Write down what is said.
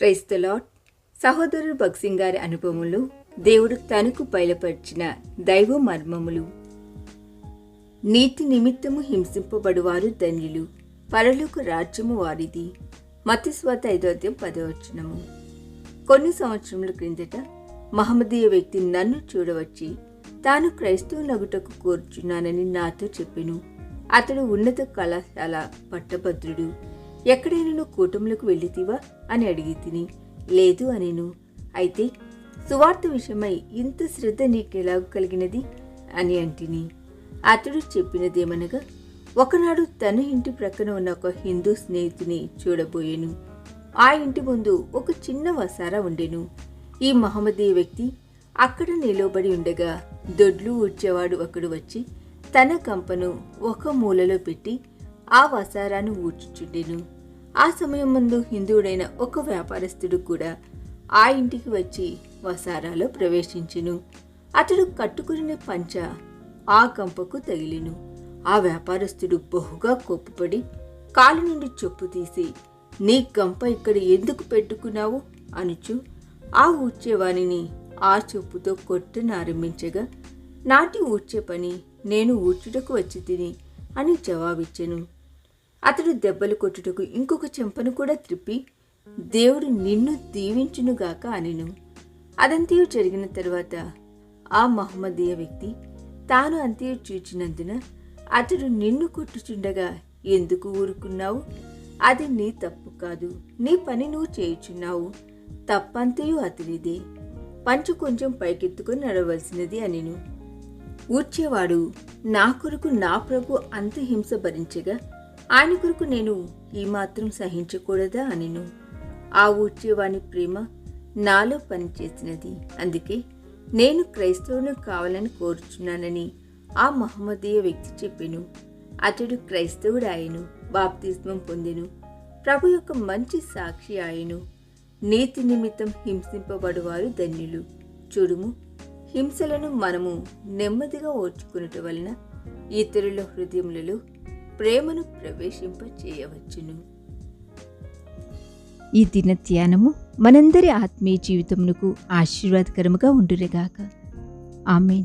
క్రైస్తలాట్ సహోదరుడు భక్సింగ్ గారి అనుభవంలో దేవుడు తనకు బయలుపరిచిన దైవ మర్మములు. నీతి నిమిత్తము హింసింపబడువారు ధన్యులు పరలోక రాజ్యము వారిది. మతిస్వాత ఐదోద్యం పదవచనము కొన్ని సంవత్సరముల క్రిందట మహమ్మదీయ వ్యక్తి నన్ను చూడవచ్చి తాను క్రైస్తవ నగుటకు కోరుచున్నానని నాతో చెప్పెను. అతడు ఉన్నత కళాశాల పట్టభద్రుడు. ఎక్కడైనా నువ్వు కూటములకు వెళ్ళితివా అని అడిగి తిని లేదు అనేను. అయితే సువార్త విషయమై ఇంత శ్రద్ధ నీకెలాగ కలిగినది అని అంటిని. అతడు చెప్పినదేమనగా ఒకనాడు తన ఇంటి ప్రక్కన ఉన్న ఒక హిందూ స్నేహితుని చూడబోయాను. ఆ ఇంటి ముందు ఒక చిన్న వసారా ఉండెను. ఈ మహమ్మదీయ వ్యక్తి అక్కడ నిలబడి ఉండగా దొడ్లు ఊడ్చేవాడు ఒకడు వచ్చి తన కంపను ఒక మూలలో పెట్టి ఆ వసారాను ఊడ్చుచుండెను. ఆ సమయం ముందు హిందువుడైన ఒక వ్యాపారస్తుడు కూడా ఆ ఇంటికి వచ్చి వసారాలో ప్రవేశించెను. అతడు కట్టుకుని పంచ ఆ కంపకు తగిలిను. ఆ వ్యాపారస్తుడు బహుగా కోపపడి కాలు నుండి చెప్పు తీసి నీ కంప ఇక్కడ ఎందుకు పెట్టుకున్నావు? అనుచు. ఆ ఊడ్చేవాణిని ఆ చెప్పుతో కొట్టనారంభించగా నాటి ఊడ్చే పని నేను ఊడ్చుటకు వచ్చి తిని అని జవాబిచ్చెను. అతడు దెబ్బలు కొట్టుటకు ఇంకొక చెంపను కూడా త్రిప్పి దేవుడు నిన్ను దీవించునుగాక అనెను. అదంతయు జరిగిన తర్వాత ఆ మహమ్మదీయ వ్యక్తి తాను అంతయు చూచినందున అతడు నిన్ను కొట్టుచుండగా ఎందుకు ఊరుకున్నావు? అది నీ తప్పు కాదు. నీ పని నువ్వు చేయుచున్నావు. తప్పంతయు అతనిదే పంచు కొంచెం పైకెత్తుకొని నడవలసినది అనిను. ఊడ్చేవాడు నా కొరకు నా ప్రభు అంత హింస భరించగా ఆయన కొరకు నేను ఈ మాత్రం సహించకూడదా అనిను. ఆ ఊడ్చేవాని ప్రేమ నాలో పనిచేసినది. అందుకే నేను క్రైస్తవును కావాలని కోరుచున్నానని ఆ మహమ్మదీయ వ్యక్తి చెప్పెను. అతడు క్రైస్తవుడు ఆయను బాప్తిస్మం పొందెను ప్రభు యొక్క మంచి సాక్షి ఆయను. నీతి నిమిత్తం హింసింపబడువారు ధన్యులు. చూడుము హింసలను మనము నెమ్మదిగా ఓర్చుకున్నట వలన ఇతరుల హృదయములలో ప్రేమను ప్రవేశింప చేయవచ్చును ఈ దిన ధ్యానము మనందరి ఆత్మీయ జీవితమునకు ఆశీర్వాదకరముగా ఉండురేగాక. ఆమెన్.